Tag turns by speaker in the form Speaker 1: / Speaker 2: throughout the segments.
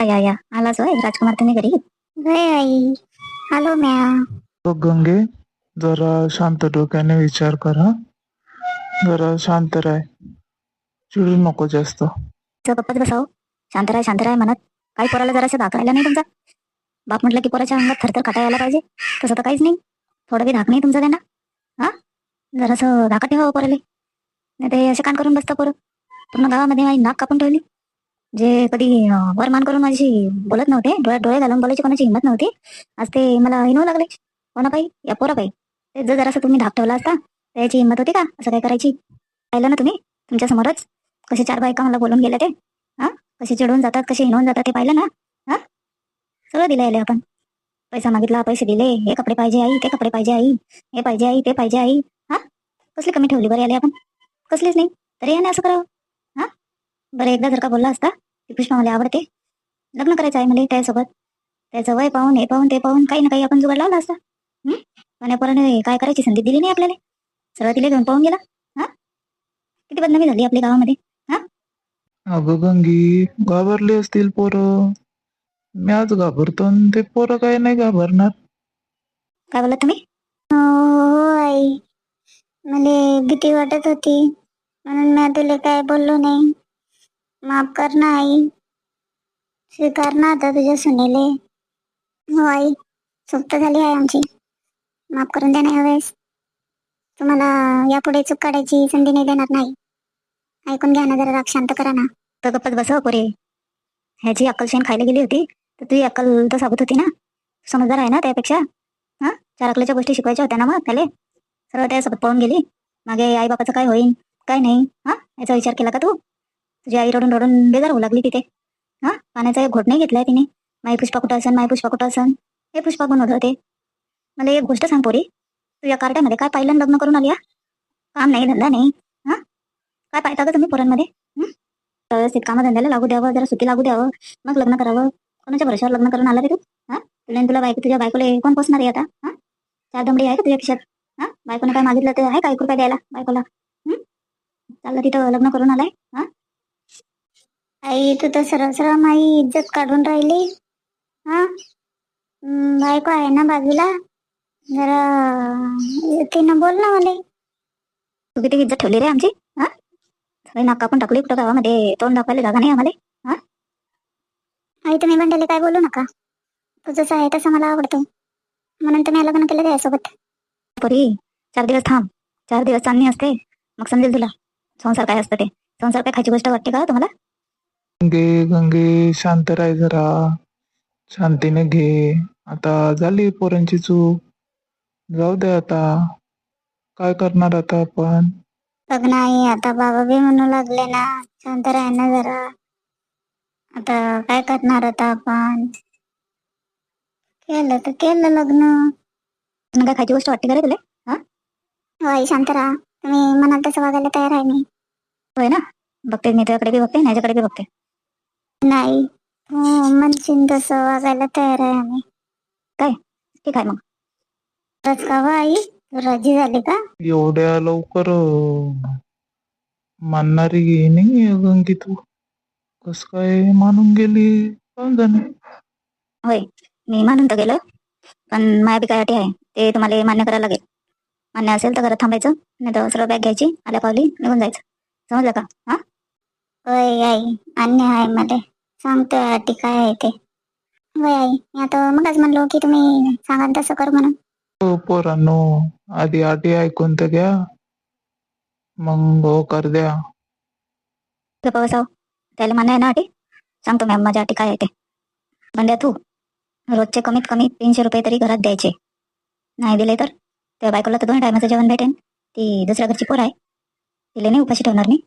Speaker 1: या या. आलाच होय राजकुमार तुम्ही घरी?
Speaker 2: आई. आलो म्या.
Speaker 3: बघ गंगे जरा शांत डोक्याने विचार करा जरा शांत राह. चिडू नको जास्त.
Speaker 1: तर गप्पच बसाव शांत राय शांत राय म्हणत. काही पोराला जरासं दाखवायला नाही तुमचा? बाप म्हटलं की पोराच्या अंगात थरथर काटा यायला पाहिजे. तसं तर काहीच नाही. थोडं बी धाक नाही तुमचं त्यांना. हा? जरासं धाका ठेवा पोराले. नाही ते असे कान करून बसतं पोरं. पूर्ण गावामध्ये माझी नाक कापून ठेवली. जे कधी वरमान करून माझी बोलत नव्हते. डोळ्यात डोळे घालून बोलायची कोणाची हिंमत नव्हती. आज ते मला हिनवू लागले. कोणा पायी या पोरा पायी ते जर जरासं तुम्ही धाप ठेवला असता त्याची हिंमत होती का? असं काय करायची? पाहिलं ना तुम्ही? तुमच्या समोरच. कसे चार बायका मला बोलून गेल्या ते. हा? कसे चिडून जातात कसे हिनवून जातात ते पाहिलं ना? हा? सगळं दिलं याले आपण. पैसा मागितला पैसे दिले. हे कपडे पाहिजे आई ते कपडे पाहिजे आई. हे पाहिजे आई ते पाहिजे आई. हा? कसली कमी ठेवली बरं याले आपण? कसलीच नाही. तरी याने असं करावं. हा? बरं एकदा जर का बोलला असता की पुष्पा मला आवडते. लग्न करायचं आहे मला त्यासोबत. त्याचं वय पाहून हे पाहून ते पाहून काही ना काही आपण जुगाड लावला असता? पण पोराने काय करायची संधी दिली नाही आपल्याला. सरळ तिला घेऊन पाहून गेला. हा? किती बदनामी झाली आपल्या गावामध्ये.
Speaker 3: अगं गंगी घाबरली असतील पोरं. मी आज घाबरतो आणि ते पोरं काय नाही घाबरणार.
Speaker 1: काय बोलत तुम्ही?
Speaker 2: हो आई मला भीती वाटत होती. म्हणून मी तुला काय बोललो नाही. माफ कर ना आई. स्वीकार ना आता तुझ्या सुनेले. हो आई चुकत झाली आहे आमची. माफ करून देणार ना यावेळेस तुम्हाला यापुढे चूक काढायची संधी नाही देणार नाही. ऐकून घ्या ना जरा राग शांत करा ना.
Speaker 1: तो गप्पच बसव हो पुरे. ह्याची अक्कल शेण खायला गेली होती तर तुझी अक्कल तर साबूत होती ना. समजदार आहे ना त्यापेक्षा. हा? चार अकलेच्या गोष्टी शिकवायच्या होत्या ना मग त्याले सर्व त्यासोबत पळून गेली. मागे आई बापाचं काय होईन? काय नाही? हा? याचा विचार केला का तू? तुझी आई रडून रडून बेजार होऊ लागली तिथे. हा? पाण्याचा एक घोट नाही घेतलाय तिने. माई पुष्पा कुठं असन? माई पुष्पा कुठं असन? हे पुष्पा कोण होतं ते मला एक गोष्ट सांग पोरी. तू या कार्ट्यामध्ये काय पाहिलं लग्न करून आली काम नाही धंदा नाही हा? काय पाहता का तुम्ही पोरांमध्ये? व्यवस्थित कामधंद्याला लागू द्यावं जरा सुट्टी लागू द्यावं. मग लग्न करावं. कोणाच्या भरोशावर लग्न करून आला रे तू? हा? तुला तुला बायको तुझ्या बायकोला कोण पोचणार आहे आता? हा? चार दमडी आहे का तुझ्या खिशात? हा? बायकोने काय मागितलं तर आहे का एक रुपया द्यायला बायकोला? चाललं तिथं लग्न करून आलाय. हा?
Speaker 2: आई तू तर सरळ सरळ माझी इज्जत काढून राहिली. हा? बायको आहे ना बाजूला? जरा तिनं बोल ना मला.
Speaker 1: तू किती इज्जत ठेवली रे आमची? हा? सगळी नाक कापून टाकली कुठं गावामध्ये? तोंड दाखवायला जागा नाही आम्हाला.
Speaker 2: आई तुम्ही भांडले काय बोलू नका. तू जसं आहे तसं मला आवडतो. म्हणून तुम्ही लग्न केलं त्यासोबत
Speaker 1: परी चार दिवस थांब. चार दिवस चांदणी असते. मग समजेल तुला. संसार काय असतं ते? संसार काय खायची गोष्ट वाटते का तुम्हाला?
Speaker 3: गंगे गंगे शांत राह जरा. शांतीने घे. आता झाली पोरांची चूक. जाऊ दे आता. काय करणार आता आपण?
Speaker 2: बघ आई आता बाबा बी म्हणू लागले ना. शांत राह ना जरा. आता काय करणार आता आपण? केलं तर केलं लग्न.
Speaker 1: काय खायची गोष्ट वाटते का रे तुला?
Speaker 2: हा? हो आई शांत राहा. तुम्ही मनात तसं वागायला तयार आहे मी.
Speaker 1: होय ना? बघते मी तुझ्याकडे बी बघते माझ्याकडे बी बघते.
Speaker 2: नाही. हो म्हणशील तसं वागायला तयार आहे आम्ही.
Speaker 1: ठीक आहे मग.
Speaker 2: खरंच का आई. तू राजी झाली का?
Speaker 3: एवढ्या लवकर मानणारी नाही गंगी तू. कस काय मानून गेली? कोण जाणे
Speaker 1: होय मी मानून तर गेलं. पण माझ्या बी काय अटी आहे. ते तुम्हाला मान्य करायला लागेल. मान्य असेल तर घरात थांबायचं. नाही तर सरळ बॅग घ्यायची आल्या पावली निघून जायचं. समजलं का? हा?
Speaker 2: होय आई अन्य आहे मला. सांगतोय अटी काय आहे ते. होय आई मी आता मगच म्हणलो की तुम्ही सांगाल तसं कर म्हणून.
Speaker 3: हो पोरांनो आधी आधी ऐकून तर घ्या. मग हो कर द्या.
Speaker 1: गप्प बसाव त्याला मान्य आहे ना अटी सांगतो मॅम माझ्या अटी काय आहे ते. बंड्या तू रोजचे कमीत कमी तीनशे रुपये तरी घरात द्यायचे. नाही दिले तर त्या बायकोला तर दोन टायमाचं जेवण भेटेन. ती दुसऱ्या घरची पोर आहे. तिला नाही उपाशी ठेवणार मी.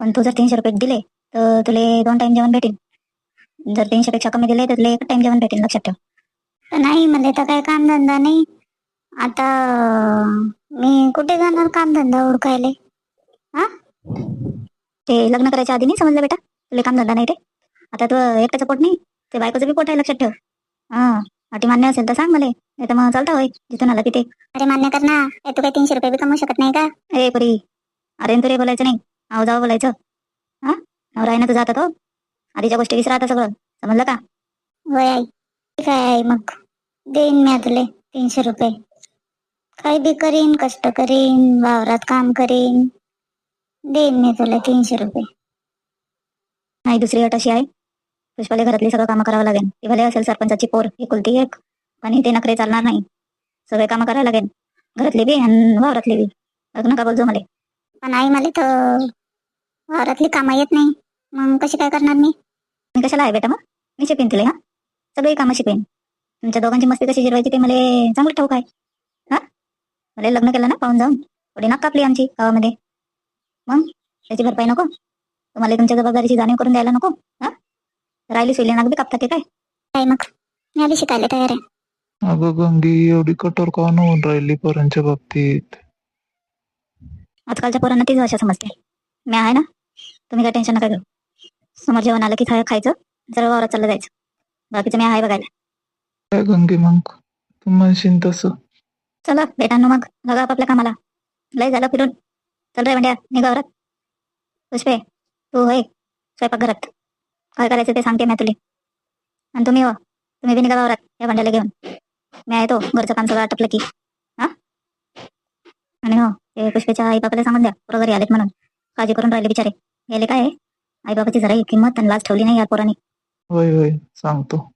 Speaker 1: पण तू जर तीनशे रुपये दिले तर तुला दोन टाइम जेवण भेटेल. जर तीनशे पेक्षा कमी दिले तर तुला एक टाइम जेवण भेटेल लक्षात ठेव.
Speaker 2: तर नाही मला तर काही कामधंदा नाही. आता मी कुठे जाणार कामधंदा उडकायले
Speaker 1: ते लग्न करायच्या आधी नाही समजलं बेटा? तुला काम धंदा नाही ते. आता तू एकट्याचं पोट नाही ते बायकोचं बी पोट आहे लक्षात ठेव. हा अटी मान्य असेल तर सांग मला नाही तर मग चालता होय जिथून आला तिथे
Speaker 2: अरे मान्य कर ना तू काही तीनशे रुपये बी कमवू शकत नाही का?
Speaker 1: ए पुरी अरे तुरे बोलायचं नाही. आव जावं बोलायचं. हा? नवरा आहे ना तुझा आता तो आधीच्या गोष्टी विसरा आता सगळं. समजलं का?
Speaker 2: वय आई. आहे आई. मग देईन मी तुले तीनशे रुपये. काही बी करीन कष्ट करीन वावरात काम करीन. देईन मी तुला तीनशे रुपये.
Speaker 1: नाही दुसरी अट अशी आहे. पुष्पाले घरातली सगळं कामं करावं लागेल ती भले असेल सरपंचाची पोर एकुलती एक. आणि ते नखरे चालणार नाही. सगळे कामं करायला लागेल घरातली बी आणि वावरातली बी. असं नका बोलजो मला.
Speaker 2: पण आई मला तर वावरातली कामं येत नाही. मग कशी काय करणार मी?
Speaker 1: मी कशाला आहे बेटा मग? मी शिकवेन तिला हा? सगळी कामं शिकवेन. तुमच्या दोघांची मस्ती कशी जिरवायची ते मला चांगलं ठाऊक आहे. हा? मला लग्न केलं ना पाहून जाऊन. थोडी नाक कापली आमची गावामध्ये. मग? त्याची भरपाई नको? तुम्हाला तुमच्या जबाबदारीची जाणीव करून द्यायला नको? हा? राहिली सोयली नाक बी कापता की काय?
Speaker 2: काय मग? मी आधी शिकायला तयार आहे.
Speaker 3: अगं गंगी एवढी कठोर का होऊन राहिली पोरांच्या बाबतीत.
Speaker 1: आजकालच्या पोरांना तीच भाषा समजते. मी आहे ना? तुम्ही काय टेन्शन नका घेऊ. समोर जेवण आलं की खा खायचं जरा वावरात चाललं जायचं. बाकीचं मी आहे बघायला.
Speaker 3: काय गंगे मग? तू म्हणशील तसं.
Speaker 1: चला बेटांनो मग. बघा आपापल्या कामाला. लय झालं फिरून. चल रे म्हणजे निघा घरात पुष्पे तू होय. स्वयंपाक घरात. काय करायचं ते सांगते मी तुला. आणि तुम्ही हो. तुम्ही बी निघा वावरात या भांड्याला घेऊन. मी आहे तो घरचं काम सगळं आटपलं की. हा? आणि हो. ते पुष्पेच्या आई बापाला सांगून द्या. पोरं घरी आलेत म्हणून. काळजी करून राहिले बिचारे. याले काय आई बाबाची जरा किंमत आणि लाज ठेवली नाही या पोरांनी.
Speaker 3: होय होय. सांगतो.